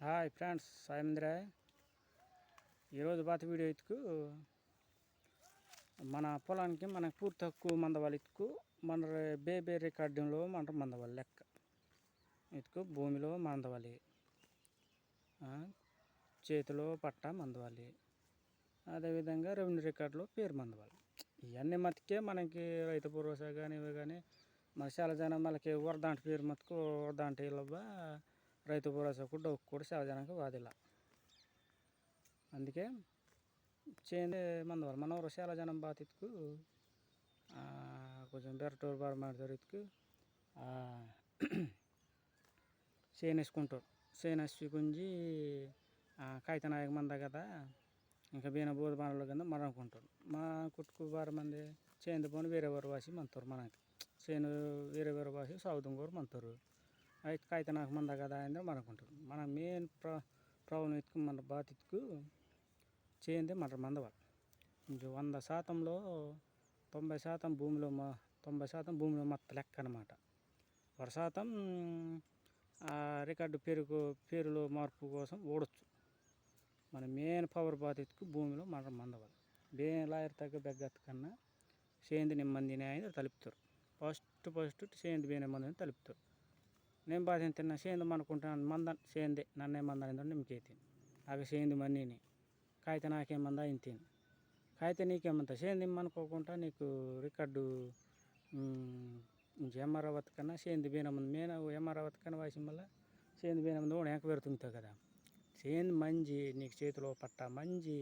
Hi friends Sayandra ఈరోజు బాత video ఇతుకు మన పొలానికి మనకు పూర్తి తక్కువ మందవాళ్ళు ఇతుకు మన రే- బేబే రికార్డింగ్లో మన మందవాళ్ళు లెక్క. ఇతుకు భూమిలో మందవాలి చేతిలో పట్ట మందవాలి అదేవిధంగా రెవెన్యూ రికార్డులో పేరు మందవాలి. ఇవన్నీ మతికే మనకి రైతు భరోసా కానీ ఇవి కానీ మన చాలా జనం వాళ్ళకి వరదాంటి పేరు మతుకు వరదాంటి ఇవ్వబా రైతు భరోసాకు కూడా డౌక్ కూడా చాలా జనానికి వాదిలా. అందుకే చేందే మందవాలి మన ఊరు చాలా జనం బాతిత్కు కొంచెం బెరటూరు బారు మాడతారు ఇతుకు చేను వేసుకుంటారు గుంజి కాగిత నాయక మంద కదా ఇంకా బీన బోధ బాణలు కింద మరణకుంటారు. మా కుట్టుకు బార మంది చేను పోని వేరే వారు వాసి మంతారు మనకి. చేను వేరే వేరే వాసి సౌదం కూడా మంతారు. అయితే నాకు మంద కదా అయిందో మనం మన మెయిన్ ప్రా ప్రాబ్లం ఎత్తుకు మన బాతిత్కు చేయండి మన మందవాలి కొంచెం వంద శాతంలో తొంభై శాతం భూమిలో మా తొంభై శాతం భూమిలో మొత్తం లెక్క అనమాట ఒక శాతం ఆ రికార్డు పేరుకు పేరులో మార్పు కోసం ఓడొచ్చు. మన మెయిన్ పవర్ బాధితుకు భూమిలో మన మందవాలి బేన్ లాయర్ తగ్గ బెగ్గత్ కన్నా సేంద్రి నిమ్మందిని ఆయన తలుపుతారు. ఫస్ట్ ఫస్ట్ సేంద్రి బేనే మందని తలుపుతారు. నేను బాధ తిన్నా సేందు మనకుంటాను మంద సేందే నన్నే మందని నిమ్మకేతి ఆగ సేంది మన్నీని కాగిత నాకేం మంద ఇంతేని కాగిత నీకేమంత సేంది ఇమ్మనుకోకుండా నీకు రికార్డు ఎంఆర్ఆవత్ కన్నా సేంది బీనమంది మేన ఎంఆర్ఆవత్ కన్నా వాసి మళ్ళీ సేంది బీనమంది కూడా వెనక పెడుతుంటావు కదా. సేంది మంచి నీకు చేతిలో పట్ట మంచి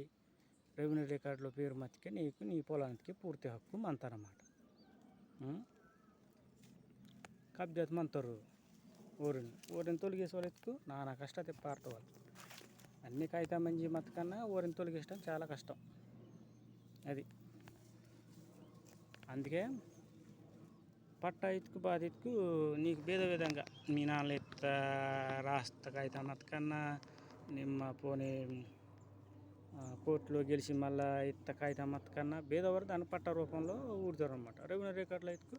రెవెన్యూ రికార్డులో పేరు మతికి నీకు నీ పొలానికి పూర్తి హక్కు మంతారన్నమాట కబ్జాత్ మంతారు ఊరిని ఊరిని తొలగేసే వాళ్ళు ఎత్తుకు నానా కష్ట తిప్పారుతారు వాళ్ళు. అన్ని కాగితం మంచి మత కన్నా ఊరిని తొలగించడం చాలా కష్టం. అది. అందుకే పట్ట ఇతుకు బాధ ఇతుకు నీకు భేద విధంగా మీ నాన్న ఎత్త రాస్త కాగితం మత కన్నా నిమ్మ పోనీ కోర్టులో గెలిచి మళ్ళీ ఇత్త కాగితం మత కన్నా భేదవరు దాని పట్ట రూపంలో ఊడతారు అనమాట రెగ్యులర్ రికార్డులు ఎత్తుకు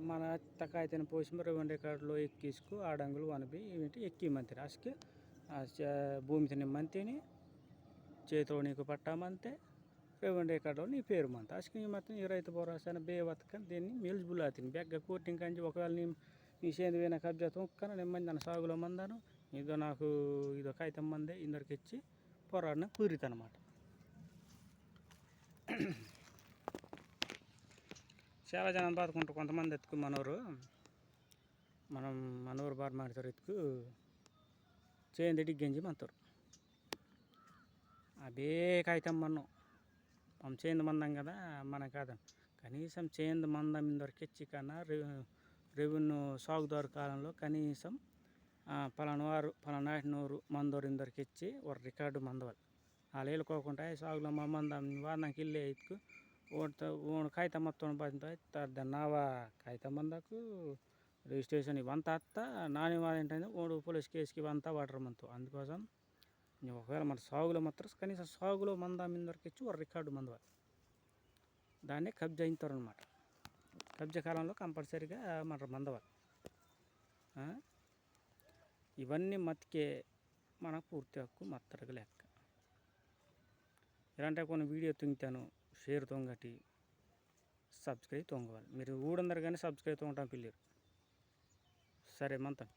మన ఇత్త కాగితాన్ని పోసి రెవెన్యూ రికార్డులో ఎక్కిసుకు ఆడంగులు వనబి ఏంటి ఎక్కి మంత్రి భూమి భూమితో నిమ్మంతేని చేతిలో నీకు పట్టామంతే రెవెన్యూ రికార్డులో నీ పేరు మంత. అసలు ఈ మొత్తం ఈ రైతు భరోసా బే బతకని దీన్ని మిలిజిబుల్ అవుతుంది బెగ్గ కోటింగ్ కంచి ఒకవేళ నీ నీ సేంది పోయిన కబ్జా తొక్కన నెమ్మది నన్ను సాగులో మందాను ఇదో నాకు ఇదో కాగితం మందే ఇందరికి ఇచ్చి పోరాడిన కుదిరిత చాలా జనం బాదుకుంటారు. కొంతమంది ఎత్తుకు మనోరు. మనం మనోరు బార్ మాడతారు ఎత్తుకు. చేయండి డిగ్గంజి మంతారు. అదే కాగితం మనం మనం చేంది మందం కదా మన కాదం. కనీసం చేంది మందం ఇందరికి ఇచ్చి కన్నా రెవె- రెవెన్యూ సాగుదారు కాలంలో కనీసం ఆ, వారు పలానా నూరు మందోరు ఇందరికి ఇచ్చి ఒక రికార్డు మందవాలి. వాళ్ళు వెళ్ళుకోకుండా సాగులో మా మందం వాదనకి వెళ్ళే ఎత్తుకు. ఓడితో ఓన్ కాగితం మొత్తం బాధ్యత నావా కాగితం మందకు రిజిస్ట్రేషన్ ఇవంతా అత్త. నాని వాడు ఏంటంటే ఓడు పోలీస్ కేసుకి ఇవంతా వాటర్ మంతు అందుకోసం ఒకవేళ మన సాగులో మాత్రం కనీసం సాగులో మంద మీదకి ఇచ్చి ఒక రికార్డు మందు దాన్ని కబ్జా అయితారు అనమాట కబ్జా కాలంలో కంపల్సరీగా మన మందవాలి ఇవన్నీ మతికే మనకు పూర్తి హక్కు మత్తరగ లెక్క. ఇలాంటి కొన్ని వీడియో తుంగుతాను షేర్ తొంగటి సబ్స్క్రైబ్ తొంగవాలి మీరు ఊడందరు కానీ సబ్స్క్రైబ్ తొంగటం పిల్లరు సరే మంతం